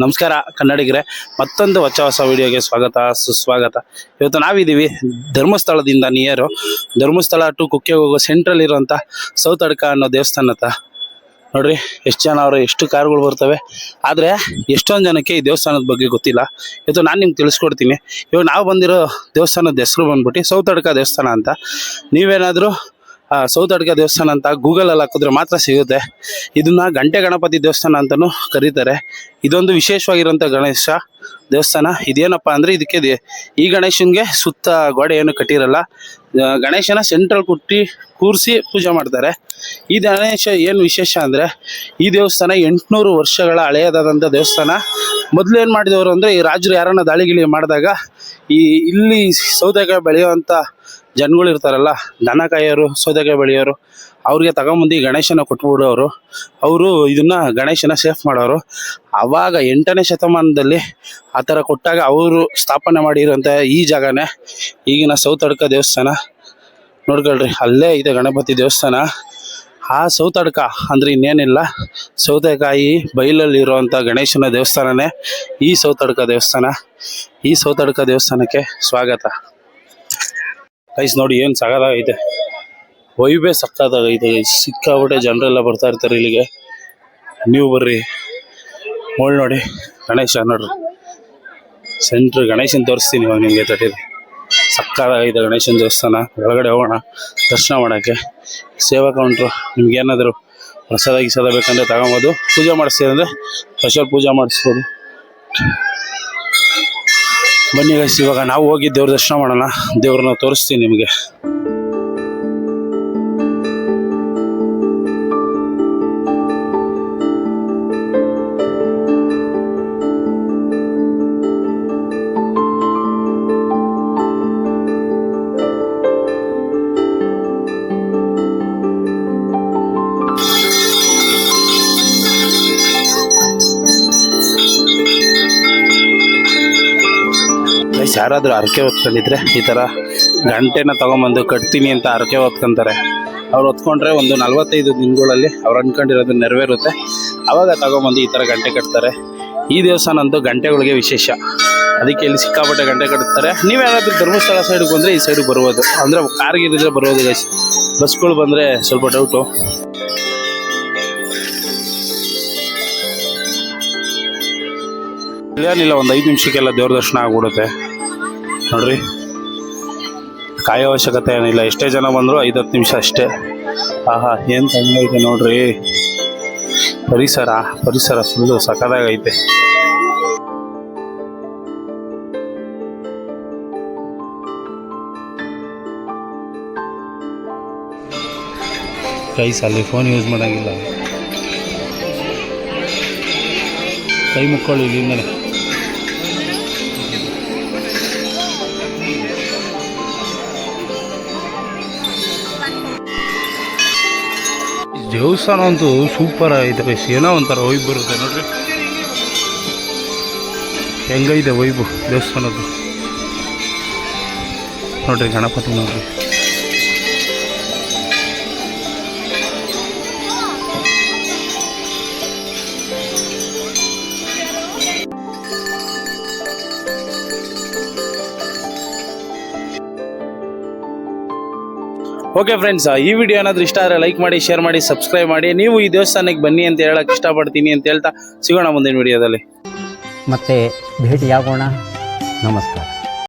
ನಮಸ್ಕಾರ ಕನ್ನಡಿಗರೇ, ಮತ್ತೊಂದು ಹೊಸ ಹೊಸ ವಿಡಿಯೋಗೆ ಸ್ವಾಗತ, ಸುಸ್ವಾಗತ. ಇವತ್ತು ನಾವಿದ್ದೀವಿ ಧರ್ಮಸ್ಥಳದಿಂದ ನಿಯರು. ಧರ್ಮಸ್ಥಳ ಟು ಕುಕ್ಕೆ ಹೋಗೋ ಸೆಂಟ್ರಲ್ ಇರುವಂಥ ಸೌತ್ ಅಡ್ಕ ಅನ್ನೋ ದೇವಸ್ಥಾನ ಹತ್ರ. ನೋಡ್ರಿ, ಎಷ್ಟು ಜನ ಅವರು, ಎಷ್ಟು ಕಾರುಗಳು ಬರ್ತವೆ. ಆದರೆ, ಎಷ್ಟೊಂದು ಜನಕ್ಕೆ ಈ ದೇವಸ್ಥಾನದ ಬಗ್ಗೆ ಗೊತ್ತಿಲ್ಲ. ಇವತ್ತು ನಾನು ನಿಮ್ಗೆ ತಿಳಿಸ್ಕೊಡ್ತೀನಿ. ಇವಾಗ ನಾವು ಬಂದಿರೋ ದೇವಸ್ಥಾನದ ಹೆಸರು ಬಂದ್ಬಿಟ್ಟು ಸೌತ್ ಅಡ್ಕ ದೇವಸ್ಥಾನ ಅಂತ. ನೀವೇನಾದರೂ ಸೌತ್ ಅಡ್ಗೆ ದೇವಸ್ಥಾನ ಅಂತ ಗೂಗಲಲ್ಲಿ ಹಾಕಿದ್ರೆ ಮಾತ್ರ ಸಿಗುತ್ತೆ. ಇದನ್ನ ಗಂಟೆ ಗಣಪತಿ ದೇವಸ್ಥಾನ ಅಂತಲೂ ಕರೀತಾರೆ. ಇದೊಂದು ವಿಶೇಷವಾಗಿರುವಂಥ ಗಣೇಶ ದೇವಸ್ಥಾನ. ಇದೇನಪ್ಪ ಅಂದರೆ ಇದಕ್ಕೆ ಈ ಗಣೇಶನಿಗೆ ಸುತ್ತ ಗೋಡೆ ಏನು ಕಟ್ಟಿರಲ್ಲ ಗಣೇಶನ ಸೆಂಟ್ರಲ್ ಕುಟ್ಟಿ ಕೂರಿಸಿ ಪೂಜೆ ಮಾಡ್ತಾರೆ. ಈ ಗಣೇಶ ಏನು ವಿಶೇಷ ಅಂದರೆ ಈ ದೇವಸ್ಥಾನ ಎಂಟುನೂರು ವರ್ಷಗಳ ಹಳೆಯದಾದಂಥ ದೇವಸ್ಥಾನ. ಮೊದಲು ಏನು ಮಾಡಿದವರು ಅಂದರೆ ಈ ರಾಜರು ಯಾರನ್ನ ದಾಳಿಗಿಳಿ ಮಾಡಿದಾಗ ಈ ಇಲ್ಲಿ ಸೌದೆಕಾಯಿ ಬೆಳೆಯುವಂಥ ಜನಗಳು ಇರ್ತಾರಲ್ಲ ದನ ಕಾಯೋರು ಸೌತೆಕಾಯಿ ಬೆಳೆಯೋರು, ಅವ್ರಿಗೆ ತಗೊಂಬಂದು ಗಣೇಶನ ಕೊಟ್ಬಿಡೋರು, ಅವರು ಇದನ್ನ ಗಣೇಶನ ಸೇಫ್ ಮಾಡೋರು. ಆವಾಗ ಎಂಟನೇ ಶತಮಾನದಲ್ಲಿ ಆ ಥರ ಕೊಟ್ಟಾಗ ಅವರು ಸ್ಥಾಪನೆ ಮಾಡಿರೋಂಥ ಈ ಜಾಗನೇ, ಈಗಿನ ಸೌತಡ್ಕ ದೇವಸ್ಥಾನ. ನೋಡ್ಕೊಳ್ರಿ, ಅಲ್ಲೇ ಇದೆ ಗಣಪತಿ ದೇವಸ್ಥಾನ. ಆ ಸೌತಡ್ಕ ಅಂದರೆ ಇನ್ನೇನಿಲ್ಲ, ಸೌತೆಕಾಯಿ ಬೈಲಲ್ಲಿರುವಂಥ ಗಣೇಶನ ದೇವಸ್ಥಾನನೇ ಈ ಸೌತಡ್ಕ ದೇವಸ್ಥಾನ. ಈ ಸೌತಡ್ಕ ದೇವಸ್ಥಾನಕ್ಕೆ ಸ್ವಾಗತ. ಗೈಸ್ ನೋಡಿ ಏನು ಸಗದಾಗೈತೆ ವೈಬೇ guys. ಸಿಕ್ಕಾಬಿಟ್ಟೆ ಜನರೆಲ್ಲ ಬರ್ತಾ ಇರ್ತಾರೆ ಇಲ್ಲಿಗೆ. ನೀವು ಬರ್ರಿ. ಮೋಳ್ ನೋಡಿ. ಗಣೇಶ ನೋಡ್ರಿ. ಸೆಂಟ್ರ್ ಗಣೇಶನ್ ತೋರಿಸ್ತೀನಿ ಇವಾಗ ನಿಮಗೆ ತಟ್ಟಿದ್ರು ಸಕ್ಕತ್ತಾಗೈತೆ ಗಣೇಶನ ದೇವಸ್ಥಾನ. ಒಳಗಡೆ ಹೋಗೋಣ. ದರ್ಶನ ಮಾಡೋಕ್ಕೆ. ಸೇವಾ ಕೌಂಟ್ರು ನಿಮ್ಗೆ ಏನಾದರೂ ಪ್ರಸಾದ, ಗಿಸಾದ ಬೇಕಂದ್ರೆ ತಗೊಬೋದು. ಪೂಜೆ ಮಾಡಿಸ್ತೀರಂದ್ರೆ ಸ್ಪೆಷಲ್ ಪೂಜೆ ಮಾಡಿಸ್ಬೋದು. ಬನ್ನಿ ಇವಾಗ ನಾವು ಹೋಗಿ ದೇವ್ರ ದರ್ಶನ ಮಾಡೋಣ. ದೇವ್ರನ್ನ ತೋರಿಸ್ತೀನಿ ನಿಮಗೆ. ಗೈಸ್ ಯಾರಾದರೂ ಹರಕೆ ಹೊತ್ಕೊಂಡಿದ್ರೆ ಈ ಥರ ಗಂಟೆನ ತೊಗೊಂಬಂದು ಕಟ್ತೀನಿ ಅಂತ ಹರಕೆ ಹೊತ್ಕೊಂತಾರೆ. ಅವ್ರು ಹೊತ್ಕೊಂಡ್ರೆ ಒಂದು ನಲವತ್ತೈದು ದಿನಗಳಲ್ಲಿ ಅವ್ರು ಅನ್ಕೊಂಡಿರೋದು ನೆರವೇರುತ್ತೆ. ಅವಾಗ ತೊಗೊಂಬಂದು ಈ ಥರ ಗಂಟೆ ಕಟ್ತಾರೆ. ಈ ದೇವಸ್ಥಾನ ಅಂತೂ ಗಂಟೆಗಳಿಗೆ ವಿಶೇಷ. ಅದಕ್ಕೆ ಇಲ್ಲಿ ಸಿಕ್ಕಾಪಟ್ಟೆ ಗಂಟೆ ಕಟ್ತಾರೆ. ನೀವು ಯಾರಾದರೂ ಧರ್ಮಸ್ಥಳ ಸೈಡ್ಗೆ ಬಂದರೆ ಈ ಸೈಡ್ಗೆ ಬರ್ಬೋದು ಅಂದರೆ ಕಾರ್ಗಿರಿದ್ರೆ ಬರ್ಬೋದು ಗೈಸ್ ಬಸ್ಗಳು ಬಂದರೆ ಸ್ವಲ್ಪ ಡೌಟು ಏನಿಲ್ಲ ಒಂದು ಐದು ನಿಮಿಷಕ್ಕೆಲ್ಲ ದೇವ್ರ ದರ್ಶನ ಆಗ್ಬಿಡುತ್ತೆ. ನೋಡ್ರಿ. ಕಾಯೋ ಅವಶ್ಯಕತೆ ಏನಿಲ್ಲ. ಎಷ್ಟೇ ಜನ ಬಂದರೂ ಐದು ಹತ್ತು ನಿಮಿಷ ಅಷ್ಟೇ. ಆಹಾ, ಏನು ತಂದೈತೆ ನೋಡ್ರಿ. ಪರಿಸರ ಪರಿಸರ ಫುಲ್ಲು ಸಖದಾಗೈತೆ ಕೈಸ್ ಅಲ್ಲಿ ಫೋನ್ ಯೂಸ್ ಮಾಡೋಂಗಿಲ್ಲ. ಕೈ ಮುಕ್ಕೊಳ್ಳಿ, ಇಲ್ಲಿಂದಲೇ. ದೇವಸ್ಥಾನ ಅಂತೂ ಸೂಪರ್ ಐತೆ ಗೈಸ್ ಏನೋ ಒಂಥರ ವೈಬ್ ಬರುತ್ತೆ, ನೋಡ್ರಿ. ಹೆಂಗೈತೆ ವೈಬು ದೇವಸ್ಥಾನದ್ದು. ನೋಡ್ರಿ ಗಣಪತಿ ನೋಡ್ರಿ. ಓಕೆ ಫ್ರೆಂಡ್ಸ್ ಈ ವಿಡಿಯೋ ಏನಾದರೂ ಇಷ್ಟ ಆದರೆ ಲೈಕ್ ಮಾಡಿ ಶೇರ್ ಮಾಡಿ ಸಬ್ಸ್ಕ್ರೈಬ್ ಮಾಡಿ. ನೀವು ಈ ದೇವಸ್ಥಾನಕ್ಕೆ ಬನ್ನಿ ಅಂತ ಹೇಳಕ್ಕೆ ಇಷ್ಟಪಡ್ತೀನಿ ಅಂತ ಹೇಳ್ತಾ ಸಿಗೋಣ ಮುಂದಿನ ವಿಡಿಯೋದಲ್ಲಿ ಮತ್ತೆ ಭೇಟಿಯಾಗೋಣ. ನಮಸ್ಕಾರ.